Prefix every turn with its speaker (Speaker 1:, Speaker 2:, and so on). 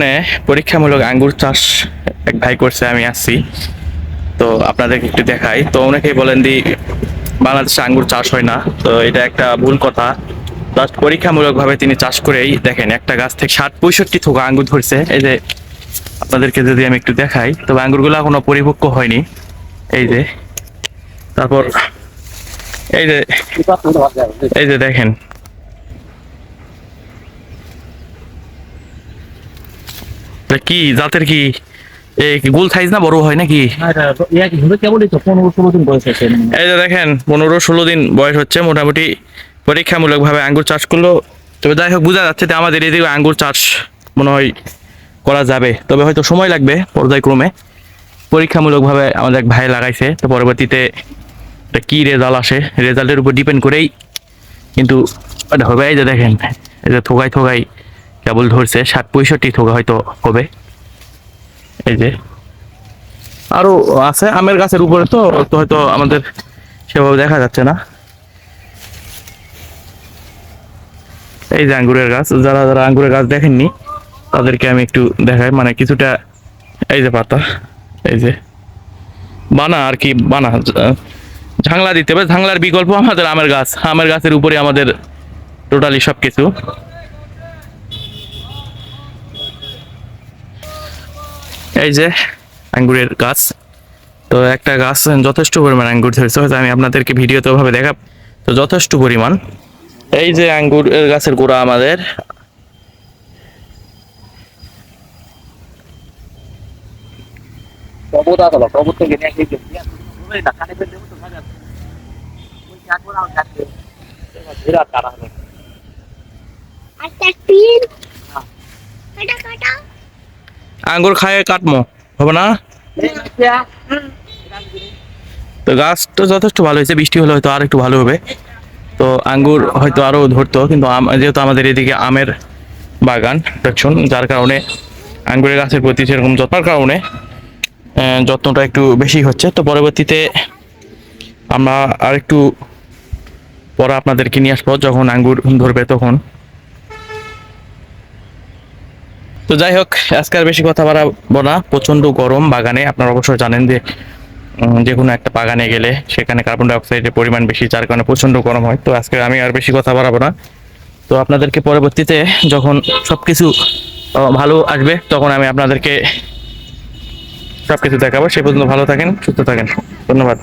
Speaker 1: মানে পরীক্ষামূলক আঙ্গুর চাষ এক ভাই করছে, আমি আসছি তো আপনাদেরকে একটু দেখাই। তো অনেকেই বলেন দি, বাংলাদেশে আঙ্গুর চাষ হয় না। তো এটা একটা ভুল কথা। জাস্ট পরীক্ষামূলকভাবে তিনি চাষ করেই দেখেন, একটা গাছ থেকে ষাট পঁয়ষট্টি থোকা আঙ্গুর ধরছে। এই যে, আপনাদেরকে যদি আমি একটু দেখাই তবে আঙ্গুরগুলো এখনও পরিপক্ক হয়নি। এই যে, তারপর, এই যে এই যে দেখেন এটা কি জাতের কি? গোল সাইজ না বড় হয় নাকি? এই যে দেখেন পনেরো ষোলো দিন বয়স হচ্ছে মোটামুটি পরীক্ষামূলক ভাবে আঙ্গুর চাষ করল। তবে যাই হোক বোঝা যাচ্ছে যে আমাদের এদিকে আঙ্গুর চাষ মনে হয় করা যাবে। তবে হয়তো সময় লাগবে পর্যায়ক্রমে। পরীক্ষামূলক ভাবে আমাদের এক ভাই লাগাইছে তো পরবর্তীতে এটা কি রেজাল্ট আসে? রেজাল্টের উপর ডিপেন্ড করেই কিন্তু এটা হবে। এই যে দেখেন এই যে থোকাই থোকাই কেবল ধরছে, ষাট পঁয়ষট্টি থোকা হয়তো হবে। এই যে। আরও আছে, আমের গাছের উপরে তো তো হয়তো আমাদের সেভাবে দেখা যাচ্ছে না। এই যে আঙ্গুরের গাছ, যারা যারা আঙ্গুরের গাছ দেখেননি, তাদেরকে আমি একটু দেখাই। মানে কিছুটা এই যে পাতা, এই যে। বানা আর কি, বানা। ঝাংলা দিতে হবে। ঝাংলার বিকল্প আমাদের আমের গাছ। আমের গাছের উপরে আমাদের টোটালি সব কিছু এই যে আঙ্গুরের গাছ। তো একটা গাছ যথেষ্ট পরিমাণ আঙ্গুর ধরেছে, হয়তো আমি আপনাদেরকে ভিডিওতে ভাবে দেখা তো যথেষ্ট পরিমাণ। এই যে আঙ্গুর গাছের গোড়া আমাদের।
Speaker 2: বিরাট কাটা হবে
Speaker 3: একটা পিন কাটা কাটা
Speaker 1: আঙ্গুর খায় কাটমো, হবে না? তো গাছটা যথেষ্ট ভালো হয়েছে, বৃষ্টি হলে হয়তো আর একটু ভালো হবে। তো আঙ্গুর হয়তো আরও ধরতো, কিন্তু যেহেতু আমাদের এদিকে আমের বাগান দেখুন যার কারণে আঙ্গুরের গাছের প্রতি সেরকম যত্নার কারণে যত্নটা একটু বেশি হচ্ছে। তো পরবর্তীতে আমরা আর একটু পরে আপনাদেরকে নিয়ে আসব, যখন আঙ্গুর ধরবে তখন। তো যাই হোক, আজকে আর বেশি কথা বাড়াবো না। প্রচণ্ড গরম বাগানে, আপনারা অবশ্যই জানেন যে যে কোনো একটা বাগানে গেলে সেখানে কার্বন ডাইঅক্সাইডের পরিমাণ বেশি, যার কারণে প্রচণ্ড গরম হয়। তো আজকে আমি আর বেশি কথা বাড়াবো না। তো আপনাদেরকে পরবর্তীতে যখন সব কিছু ভালো আসবে, তখন আমি আপনাদেরকে সব কিছু দেখাবো। সে পর্যন্ত ভালো থাকেন, সুস্থ থাকেন। ধন্যবাদ।